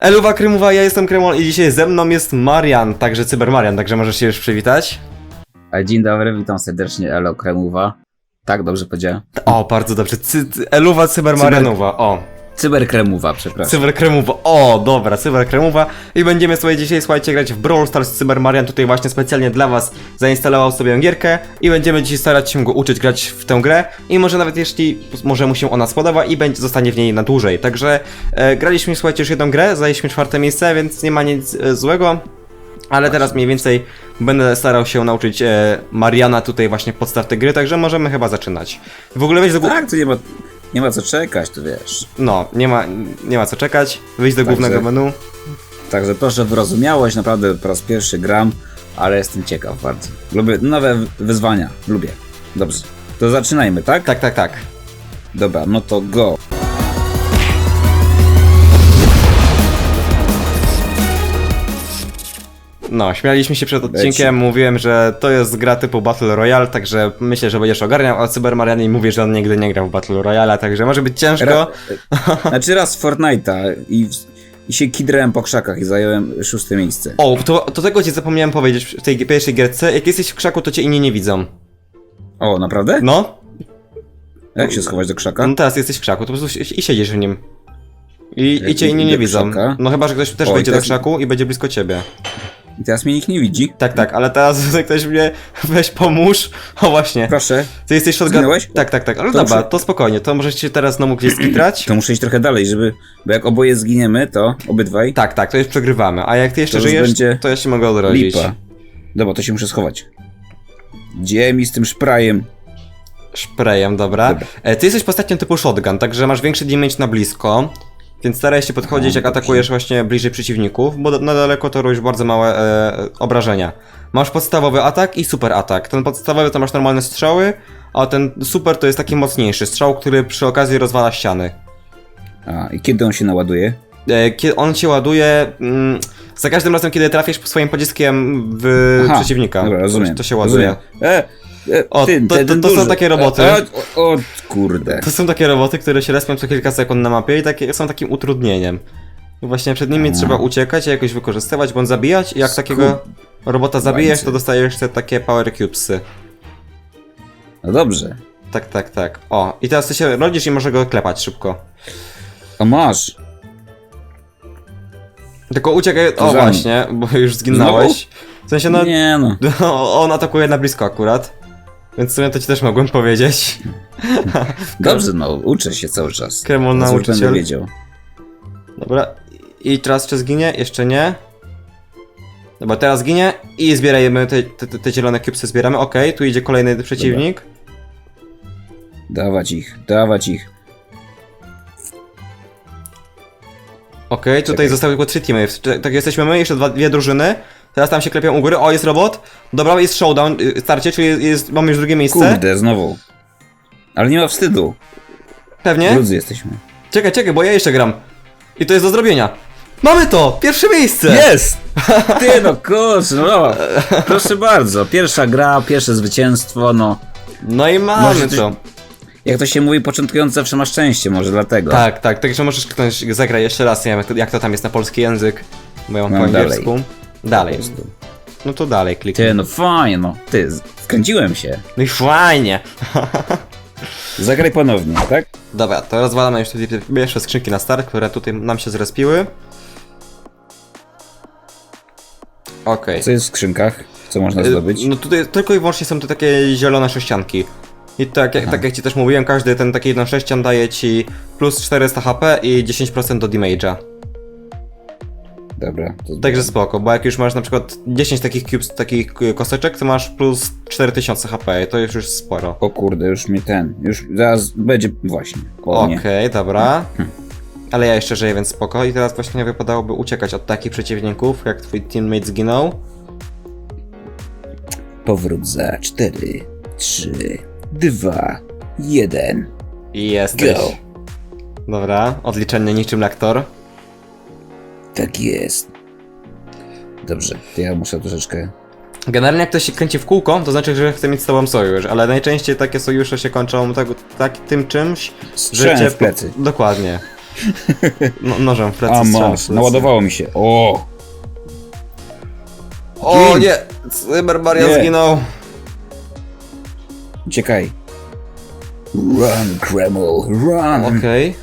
Eluwa Krymowa, ja jestem Kremol i dzisiaj ze mną jest Marian, także Cybermarian, także możesz się już przywitać. A Dzień dobry, witam serdecznie, Elo Kremowa. Tak, dobrze powiedziałem? O, bardzo dobrze, cy- Eluwa Cybermarianowa, o. Cyberkremowa, przepraszam. Cyberkremowa, o, dobra, Cyberkremowa. I będziemy sobie dzisiaj, słuchajcie, grać w Brawl Stars. Cybermarian, tutaj właśnie specjalnie dla was zainstalował sobie gierkę i będziemy dzisiaj starać się go uczyć grać w tę grę. I może nawet jeśli, może mu się ona spodoba i będzie, zostanie w niej na dłużej, także e, graliśmy, słuchajcie, już jedną grę, zajęliśmy czwarte miejsce, więc nie ma nic e, złego, ale teraz mniej więcej będę starał się nauczyć e, Mariana tutaj właśnie podstaw tej gry, także możemy chyba zaczynać. W ogóle weź do gó- Tak, tu nie ma, nie ma co czekać, tu wiesz. No, nie ma, nie ma co czekać, wyjść do Także- głównego menu. Także proszę wyrozumiałość, naprawdę po raz pierwszy gram, ale jestem ciekaw bardzo. Lubię nowe wy- wyzwania, lubię. Dobrze, to zaczynajmy, tak? Tak, tak, tak. Dobra, no to go. No, śmialiśmy się przed odcinkiem, mówiłem, że to jest gra typu Battle Royale, także myślę, że będziesz ogarniał, a Cyber Marianie mówi, że on nigdy nie grał w Battle Royale, także może być ciężko. Ra- znaczy raz Fortnite'a i, i się kidrałem po krzakach i zająłem szóste miejsce. O, to, to tego ci zapomniałem powiedzieć w tej pierwszej gierce, jak jesteś w krzaku, to cię inni nie widzą. O, naprawdę? No, Jak się schować do krzaka? no teraz jesteś w krzaku, to po prostu si- i siedzisz w nim. I, Jak i cię inni idę nie do widzą. krzaka? No chyba, że ktoś też Oj, wejdzie do teraz- krzaku i będzie blisko ciebie. I teraz mnie nikt nie widzi. Tak, tak, ale teraz ktoś mnie, weź pomóż. O właśnie, Proszę, ty jesteś shotgun... Zginąłeś? Tak, tak, tak, ale To dobra, muszę- to spokojnie, to możesz się teraz znowu gdzieś skitrać. to muszę iść trochę dalej, żeby... Bo jak oboje zginiemy, to obydwaj Tak, tak, to już przegrywamy. A jak ty jeszcze To już żyjesz, będzie to ja się mogę odrodzić. lipa. Dobra, to się muszę schować. Gdzie mi z tym szprajem? Szprejem, dobra. Dobra. E, ty jesteś postacią typu shotgun, także masz większy damage na blisko. Więc staraj się podchodzić, jak atakujesz właśnie bliżej przeciwników, bo na daleko to robisz bardzo małe e, obrażenia. Masz podstawowy atak i super atak. Ten podstawowy to masz normalne strzały, a ten super to jest taki mocniejszy strzał, który przy okazji rozwala ściany. A, i kiedy on się naładuje? E, on się ładuje mm, za każdym razem, kiedy trafisz swoim pociskiem w Aha, przeciwnika. Dobra, rozumiem. To się ładuje. Rozumiem. E, O, ty, to- ten to- to są takie roboty. E, o, o, kurde. To są takie roboty, które się respią co kilka sekund na mapie i takie, są takim utrudnieniem. Właśnie przed nimi A. trzeba uciekać, a jakoś wykorzystywać, bądź zabijać i jak takiego robota zabijesz, to dostajesz te takie power cubesy. No dobrze. Tak, tak, tak. O, i teraz ty się rodzisz i możesz go klepać szybko. O, masz. Tylko uciekaj, o właśnie, bo już zginąłeś. W sensie, no, Nie no. no, on atakuje na blisko akurat. Więc w sumie to ci też mogłem powiedzieć. Dobrze, no, uczę się cały czas. Kremol już nauczyciel. będę wiedział. Dobra, i teraz czy zginie? Jeszcze nie. Dobra, teraz ginie i zbierajmy te, te, te, zielone cubesy, zbieramy. Okej, tu idzie kolejny przeciwnik. Dawać ich, dawać ich. Okej, tutaj Czekaj. zostały tylko trzy teamy. Cze- Tak jesteśmy my, jeszcze dwa, dwie drużyny. Teraz tam się klepią u góry. O, jest robot. Dobra, jest showdown, y, starcie, czyli jest, jest, mamy już drugie miejsce. Kurde, znowu. Ale nie ma wstydu. Pewnie? Drudzy jesteśmy. Czekaj, czekaj, bo ja jeszcze gram. I to jest do zrobienia. Mamy to! Pierwsze miejsce! Jest! Ty no kurczę, no. Proszę bardzo, pierwsza gra, pierwsze zwycięstwo, no. No i mamy Może to. Jak to się mówi, początkujący zawsze ma szczęście, może dlatego. Tak, tak, także możesz kliknąć, zagraj jeszcze raz, nie wiem jak to, jak to tam jest na polski język, bo ja mam No, po dalej. Dalej. No to dalej kliknij. Ty, no fajnie, no. Ty, z- wkręciłem się. No i fajnie. Zagraj ponownie, tak? Dobra, to rozwalamy już tutaj pierwsze skrzynki na start, które tutaj nam się zrespiły. Okej. Co jest w skrzynkach? Co można zdobyć? No tutaj tylko i wyłącznie są to takie zielone sześcianki. I tak, jak- tak jak ci też mówiłem, każdy ten taki jeden sześcian daje ci plus 400 HP i 10% do damage'a. Dobra. Także spoko, bo jak już masz na przykład 10 takich cubes, takich y, kosteczek, to masz plus 4000 HP, to jest już sporo. O kurde, już mnie ten. Już zaraz będzie właśnie. Okej, nie. dobra. Ale ja jeszcze żyję, więc spoko. I teraz właśnie wypadałoby uciekać od takich przeciwników, jak twój teammate zginął. Powrót za 4, 3, 2, 1. I jesteś. Go. Dobra, odliczenie niczym lektor. Tak jest. Dobrze, to ja muszę troszeczkę. Generalnie jak ktoś się kręci w kółko, to znaczy, że chce mieć z tobą sojusz, ale najczęściej takie sojusze się kończą tak, tak tym czymś, że Strzałem w plecy. Dokładnie. No, nożem w plecy A strzał w masz, plecy. naładowało mi się. O! O Gin. nie! Cyber Marian Nie. zginął. Uciekaj. Run, Kreml, run! Okej.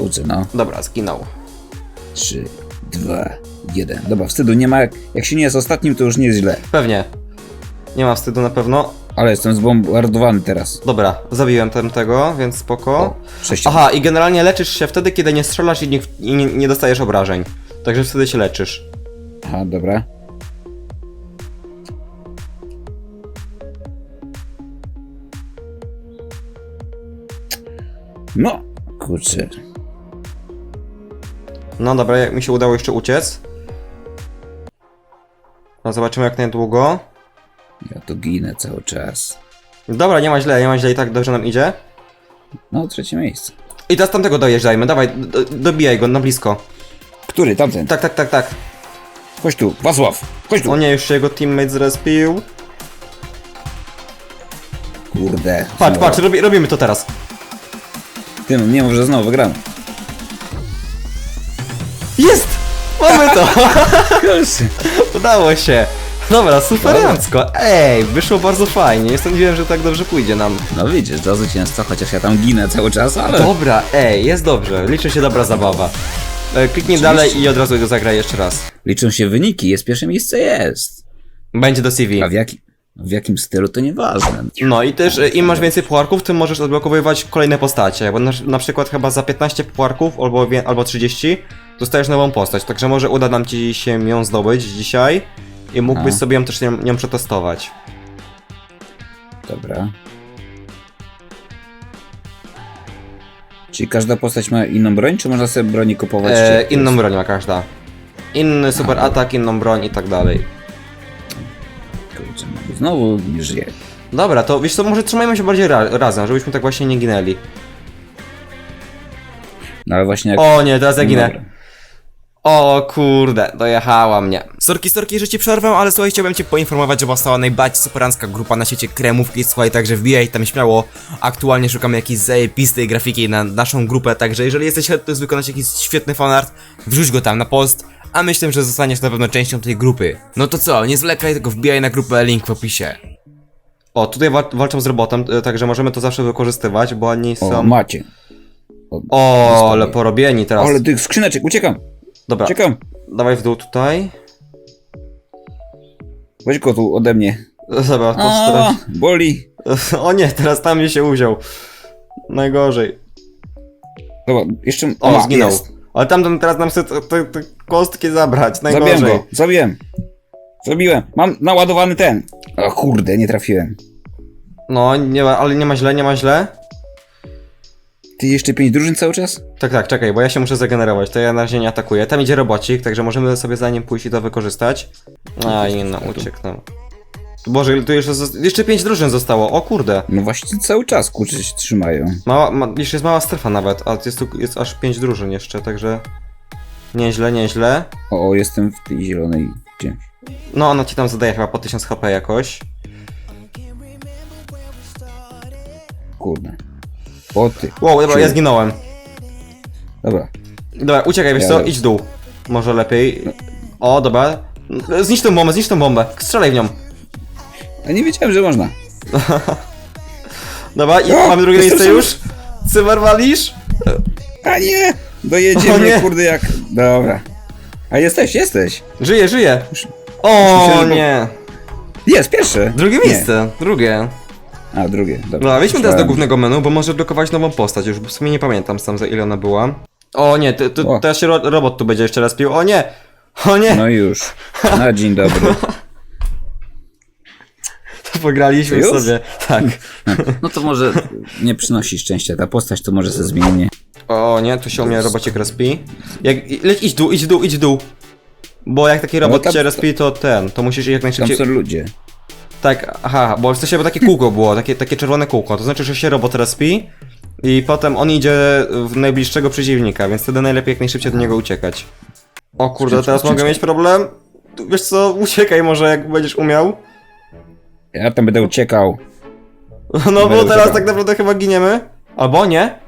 Kurczę, no. Dobra, zginął. 3, 2, 1. Dobra, wstydu nie ma. Jak, jak się nie jest ostatnim, to już nie jest źle. Pewnie. Nie ma wstydu na pewno. Ale jestem zbombardowany teraz. Dobra, zabiłem ten tego, więc spoko. O, sześć. Aha, i generalnie leczysz się wtedy, kiedy nie strzelasz i nie, i nie, nie dostajesz obrażeń. Także wtedy się leczysz. Aha, dobra. No, kurczę. No dobra, jak mi się udało jeszcze uciec. No zobaczymy jak najdługo. Ja tu ginę cały czas. Dobra, nie ma źle, nie ma źle i tak dobrze nam idzie. No, trzecie miejsce. I teraz tamtego dojeżdżajmy, dawaj, do, dobijaj go na blisko. Który? Tamten. Tak, tak, tak, tak. Chodź tu, Wasław. Chodź tu. O nie, już się jego teammate zrespił. Kurde. Patrz, znowu. patrz, robi, robimy to teraz. Tym, nie mów, że znowu wygramy. To! Kurczę. Udało się! Dobra, superancko. Ej, wyszło bardzo fajnie. Nie sądziłem, że tak dobrze pójdzie nam. No widzisz, to zwycięstwo, chociaż ja tam ginę cały czas, ale... Dobra, ej, jest dobrze. Liczy się dobra zabawa. E, Kliknij dalej i od razu go zagraj jeszcze raz. Liczą się wyniki, jest pierwsze miejsce, jest. Będzie do CV. A w, jaki, w jakim stylu, to nieważne. No i też e, im masz więcej puarków, tym możesz odblokowywać kolejne postacie. Bo na, na przykład chyba za 15 puarków albo, wie- albo 30 dostajesz nową postać. Także może uda nam ci się ją zdobyć dzisiaj i mógłbyś A. sobie ją też nią, nią przetestować. Dobra. Czyli każda postać ma inną broń, czy można sobie broni kupować? czy E, jak to inną jest? broń ma każda. Inny super atak, inną broń i tak dalej. No, znowu nie żyje. Dobra, to wiesz co, może trzymajmy się bardziej ra razem, żebyśmy tak właśnie nie ginęli. No ale właśnie jak... O nie, teraz ja ginę. Dobra. O kurde, dojechała mnie. Sorki, sorki, że ci przerwę, ale słuchaj, chciałbym cię poinformować, że powstała najbardziej superancka grupa na świecie kremówki, słuchaj, także wbijaj tam śmiało. Aktualnie szukamy jakiejś zajebistej grafiki na naszą grupę, także jeżeli jesteś chętny wykonać jakiś świetny fanart, wrzuć go tam na post, a myślę, że zostaniesz na pewno częścią tej grupy. No to co, nie zwlekaj, tylko wbijaj na grupę, link w opisie. O, tutaj wa walczą z robotem, e, także możemy to zawsze wykorzystywać, bo oni O, są... macie. O, ale porobieni teraz. Ale tych skrzyneczek, uciekam! Dobra, Uciekam! dawaj w dół tutaj. Weź go tu ode mnie. Dobra, to A, teraz... boli. O nie, teraz tam mnie się uwziął. Najgorzej. Dobra, jeszcze... O, zginął. jest. Ale tamten teraz nam chce te, te, te kostki zabrać, Zabiłem najgorzej. go, zabiłem. Zabiłem. Mam naładowany ten. O kurde, nie trafiłem. No, nie ma, ale nie ma źle, nie ma źle. Ty jeszcze pięć drużyn cały czas? Tak, tak, czekaj, bo ja się muszę zagenerować, to ja na razie nie atakuję. Tam idzie robocik, także możemy sobie za nim pójść i to wykorzystać. A, i no, ucieknął. Boże, tu jeszcze, zos- jeszcze pięć drużyn zostało, o kurde. No właśnie cały czas kurczę się trzymają. Mała, ma, jeszcze jest mała strefa nawet, a jest tu jest aż pięć drużyn jeszcze, także... Nieźle, nieźle. O, o jestem w tej zielonej czymś. No, ona ci tam zadaje chyba po 1000 HP jakoś. Kurde. O ty. Wow, dobra, ja zginąłem. Dobra. Dobra, uciekaj, wiesz Ja co, idź w dół. Może lepiej. O, dobra. Zniszcz tą bombę, zniszcz tą bombę. Strzelaj w nią. Ja nie wiedziałem, że można. Dobra, i O, mamy drugie miejsce już. Cyber walisz? A nie! Dojedziemy, O nie. kurde, jak... Dobra. A jesteś, jesteś. Żyje, żyje. O myślałem, że- nie. Jest, pierwsze. Drugie Nie. miejsce, drugie. A, drugie. Dobra. Dobra, wejdźmy teraz do Myślałem. głównego menu, bo może blokować nową postać już, bo w sumie nie pamiętam sam za ile ona była. O nie, ty, ty, O. teraz się ro robot tu będzie jeszcze raz pił. O nie! O nie! No już. Na dzień dobry. Pograliśmy już? sobie. Tak. No to może nie przynosi szczęścia. Ta postać to może se zmieni. O nie, tu się u mnie robocik respi. Jak, leć, idź dół, idź dół, idź dół. Bo jak taki robot tam- cię respi, to ten, to musisz jak Tam najszybciej... są ludzie. Tak, aha, bo w sensie, bo takie kółko było, takie, takie czerwone kółko, to znaczy, że się robot respi i potem on idzie w najbliższego przeciwnika, więc wtedy najlepiej jak najszybciej do niego uciekać. O kurde, teraz mogę mieć problem? Tu, Wiesz co, uciekaj może jak będziesz umiał. Ja tam będę uciekał. No bo teraz tak naprawdę chyba giniemy. Albo nie.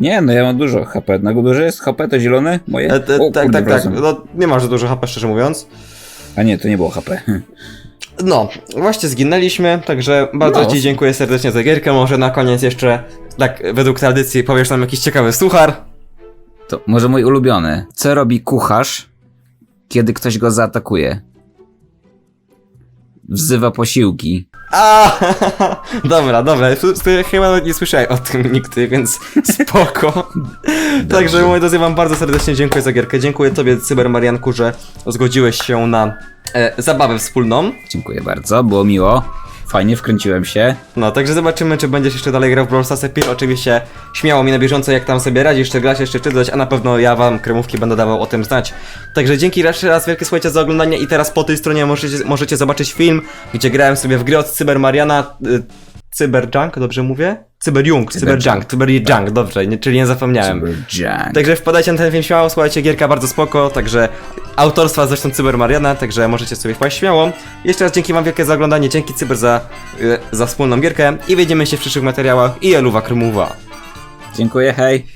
Nie, no ja mam dużo HP. Na górze jest HP, to zielone? Moje? E, e, O, tak, kurde, tak, tak. wracam. No, nie masz za dużo HP, szczerze mówiąc. A nie, to nie było HP. No, właśnie zginęliśmy, także bardzo No. Ci dziękuję serdecznie za gierkę. Może na koniec jeszcze, tak według tradycji, powiesz nam jakiś ciekawy suchar. To może mój ulubiony. Co robi kucharz, kiedy ktoś go zaatakuje? Wzywa posiłki. A, dobra, dobra, chyba nie słyszałem o tym nigdy, więc spoko. Także moi drodzy, wam bardzo serdecznie dziękuję za gierkę. Dziękuję tobie, Cyber Marianku, że zgodziłeś się na e, zabawę wspólną. Dziękuję bardzo, było miło. Fajnie wkręciłem się. No, także zobaczymy, czy będziesz jeszcze dalej grał w Brawl Stars'a. Pisz oczywiście śmiało mi na bieżąco, jak tam sobie radzisz, czy grasz jeszcze czytać, a na pewno ja wam kremówki będę dawał o tym znać. Także dzięki jeszcze raz wielkie słuchajcie za oglądanie i teraz po tej stronie możecie, możecie zobaczyć film, gdzie grałem sobie w grę od Cyber Mariana, y, Cyberjunk, dobrze mówię? Cyberjunk, Cyberjunk. Cyberjunk, Cyberjunk, dobrze, nie, czyli nie zapomniałem. Jack. Także wpadajcie na ten film śmiało, słuchajcie, gierka bardzo spoko, także autorstwa zresztą Cyber Mariana, także możecie sobie wpaść śmiało. Jeszcze raz dzięki wam wielkie za oglądanie, dzięki Cyber za, y, za wspólną gierkę i widzimy się w przyszłych materiałach i Eluwa Krymuwa. Dziękuję, hej.